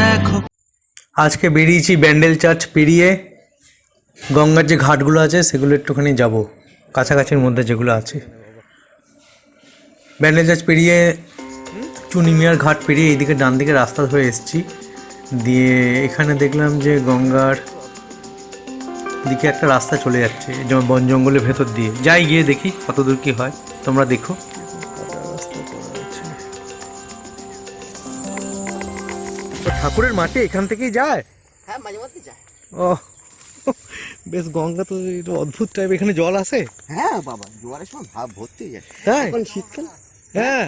দেখো। আজকে বেরিয়েছি ব্যান্ডেল চার্চ পেরিয়ে। গঙ্গার যে ঘাটগুলো আছে, সেগুলো একটুখানি যাব। কাছাকাছির মধ্যে যেগুলো আছে। ব্যান্ডেল চার্চ পেরিয়ে চুনিমিয়ার ঘাট পেরিয়ে এইদিকে ডান দিকে রাস্তা ধরে এসেছি। দিয়ে এখানে দেখলাম যে গঙ্গার দিকে একটা রাস্তা চলে যাচ্ছে, যেমন বন জঙ্গলের ভেতর দিয়ে। যাই গিয়ে দেখি কত দূর কি হয়, তোমরা দেখো। ঠাকুরের মাঠে এখান থেকেই যায়? হ্যাঁ মাঝে মধ্যে যায়। ও বেশ গঙ্গা তো একটু অদ্ভুত টাইপ এখানে জল আসে? হ্যাঁ বাবা জোয়ারের সময় ভাব ভর্তি হয়ে যায় তাই? এখন শীতকাল। হ্যাঁ।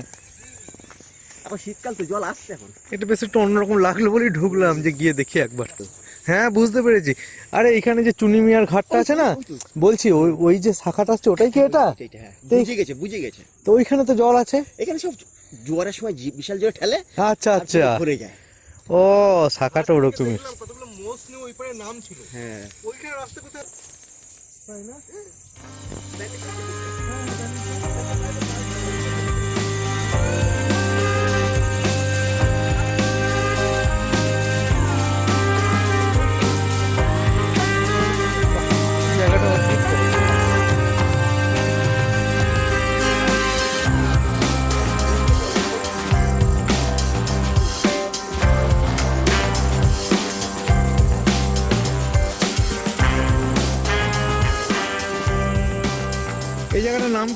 এখন শীতকাল তো জল আসছে এখন। এটা বেশ একটু অন্যরকম লাগল বলেই ঢুকলাম যে গিয়ে দেখি একবার হ্যাঁ বুঝতে পেরেছি। আরে এখানে যে চুনিমিয়ার ঘাটটা আছে না বলছি ওই ওই যে শাখাটা আছে ওটাই কি এটা? হ্যাঁ বুঝে গেছে বুঝে গেছে। তো ওইখানে তো জল আছে? এখানে সব জোয়ারের সময় বিশাল জোরে ঠেলে আচ্ছা আচ্ছা। ভরে যায়। ও শাখাটা ওরকমই কতগুলো মোষ নিয়ে ওই পারে নাম ছিল। হ্যাঁ। ওইখানে রাস্তা কোথায় জায়গাটা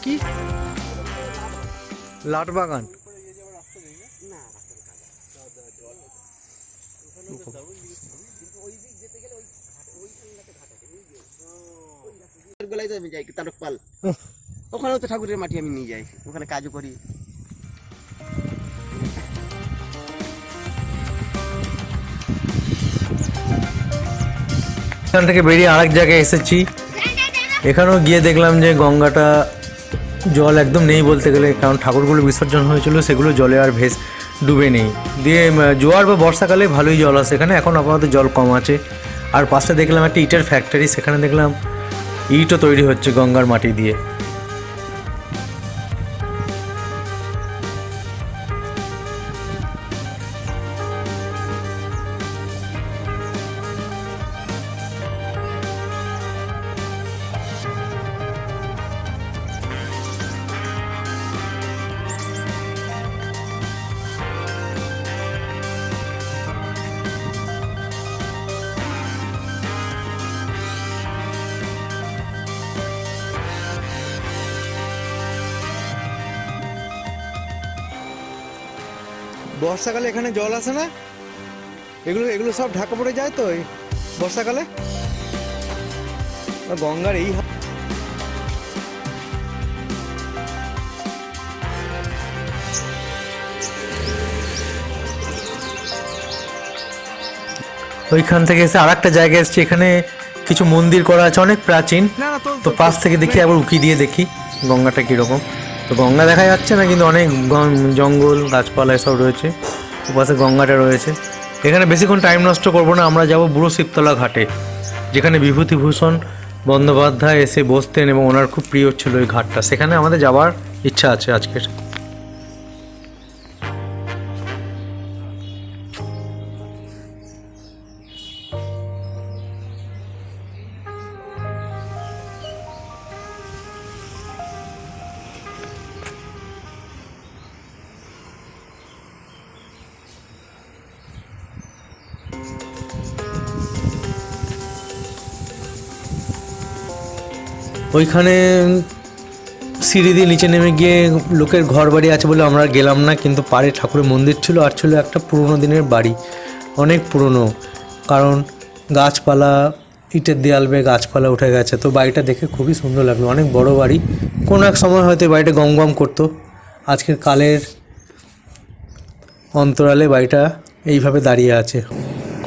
কি? লাটবাগান আমি যাই তারক পাল ওখানেও তো ঠাকুরের মাটি আমি নিয়ে যাই ওখানে কাজও করি। এখান থেকে বেরিয়ে আরেক জায়গায় এসেছি। এখানেও গিয়ে দেখলাম যে গঙ্গাটা জল একদম নেই বলতে গেলে, কারণ ঠাকুরগুলো বিসর্জন হয়েছিল, সেগুলো জলে আর ভেস ডুবে নেই। দিয়ে জোয়ার বা বর্ষাকালে ভালোই জল আসে। এখানে এখন আপাতত জল কম আছে। আর পাশে দেখলাম একটা ইটের ফ্যাক্টরি সেখানে দেখলাম ইটও তৈরি হচ্ছে গঙ্গার মাটি দিয়ে। বর্ষাকালে এখানে জল আসে না? এগুলো এগুলো সব ঢাকা পড়ে যায় তো বর্ষাকালে? গঙ্গার এই ওইখান থেকে এসে আর একটা জায়গায় এসেছি এখানে কিছু মন্দির করা আছে অনেক প্রাচীন। তো পাশ থেকে দেখি আবার উকি দিয়ে দেখি গঙ্গাটা কীরকম। তো গঙ্গা দেখা যাচ্ছে না, কিন্তু অনেক জঙ্গল, গাছপালা এসব রয়েছে। ওপাশে গঙ্গাটা রয়েছে। এখানে বেশিক্ষণ টাইম নষ্ট করব না, আমরা যাব বুড়ো শিবতলা ঘাটে, যেখানে বিভূতিভূষণ বন্দ্যোপাধ্যায় এসে বসতেন এবং ওনার খুব প্রিয় ছিল ওই ঘাটটা। সেখানে আমাদের যাওয়ার ইচ্ছা আছে আজকের। ওইখানে সিঁড়ি দিয়ে নিচে নেমে গিয়ে লোকের ঘর বাড়ি আছে বলে আমরা গেলাম না, কিন্তু পাড়ে ঠাকুরের মন্দির ছিল আর ছিল একটা পুরনো দিনের বাড়ি, অনেক পুরনো। কারণ গাছপালা, ইটের দেয়াল বেয়ে গাছপালা উঠে গেছে, তো বাড়িটা দেখে খুবই সুন্দর লাগল। অনেক বড় বাড়ি। কোনো এক সময় হয়তো বাড়িটা গম গম করতো। আজকের কালের অন্তরালে বাড়িটা এইভাবে দাঁড়িয়ে আছে,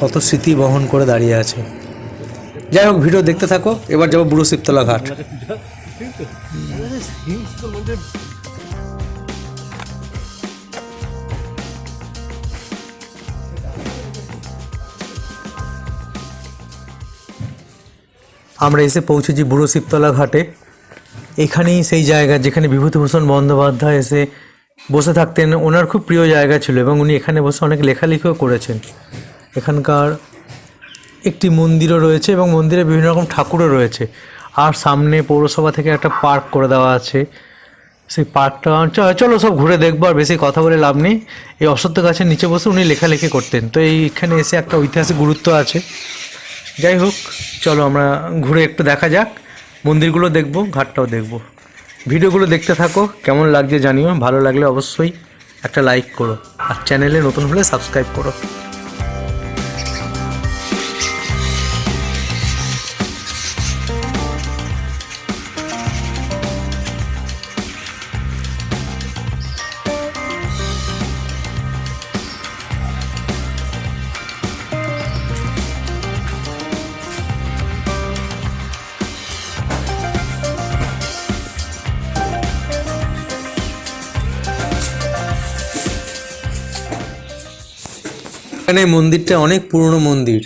কত স্মৃতি বহন করে দাঁড়িয়ে আছে। যাই হোক ভিডিও দেখতে থাকো। এবার যাব বুড়ো শিবতলা ঘাট। আমরা এসে পৌঁছেছি বুড়ো শিবতলা ঘাটে। এখানেই সেই জায়গা যেখানে বিভূতিভূষণ বন্দ্যোপাধ্যায় এসে বসে থাকতেন। ওনার খুব প্রিয় জায়গা ছিল এবং উনি এখানে বসে অনেক লেখালেখিও করেছেন। এখানকার একটি মন্দিরও রয়েছে এবং মন্দিরে বিভিন্ন রকম ঠাকুরও রয়েছে। আর সামনে পৌরসভা থেকে একটা পার্ক করে দেওয়া আছে। সেই পার্কটা চ- চলো সব ঘুরে দেখব আর বেশি কথা বলে লাভ নেই। এই অশ্বত্থ গাছের নিচে বসে উনি লেখালেখি করতেন। তো এইখানে এসে একটা ঐতিহাসিক গুরুত্ব আছে। যাই হোক, চলো আমরা ঘুরে একটু দেখা যাক। মন্দিরগুলো দেখব, ঘাটটাও দেখব। ভিডিওগুলো দেখতে থাকো, কেমন লাগছে জানিও। ভালো লাগলে অবশ্যই একটা লাইক করো। আর চ্যানেলে নতুন হলে সাবস্ক্রাইব করো। এখানে মন্দিরটা অনেক পুরনো মন্দির।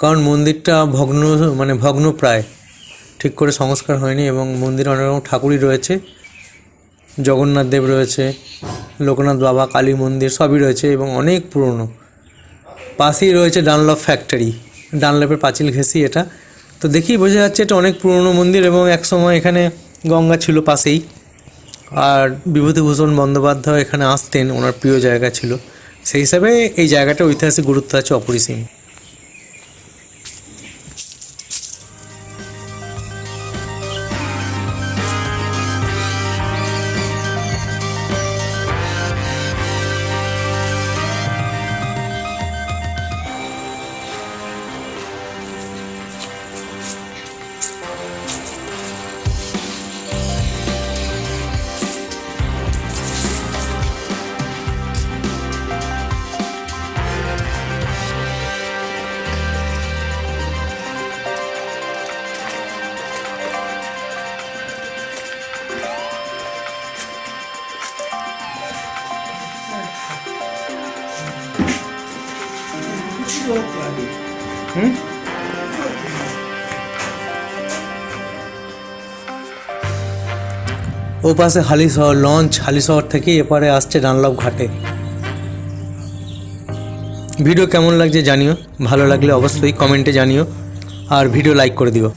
কারণ মন্দিরটা ভগ্ন মানে ভগ্ন প্রায় ঠিক করে সংস্কার হয়নি এবং মন্দিরে অনেক রকম ঠাকুরই রয়েছে। জগন্নাথ দেব রয়েছে, লোকনাথ বাবা, কালী মন্দির সবই রয়েছে এবং অনেক পুরনো। পাশেই রয়েছে ডানলপ ফ্যাক্টরি ডানলপের পাঁচিল ঘেঁষি এটা। তো দেখেই বোঝা যাচ্ছে এটা অনেক পুরনো মন্দির এবং একসময় এখানে গঙ্গা ছিল পাশেই। আর বিভূতিভূষণ বন্দ্যোপাধ্যায় এখানে আসতেন, ওনার প্রিয় জায়গা ছিল। সেই হিসাবে এই জায়গাটা ঐতিহাসিক গুরুত্ব আছে অপরিসীম। ও পাশে হালিশহর, লঞ্চ, হালিশহর থেকে এপারে আসছে ডানলপ ঘাটে। ভিডিও কেমন লাগছে জানিও, ভালো লাগলে অবশ্যই কমেন্টে জানিও, আর ভিডিও লাইক করে দিও।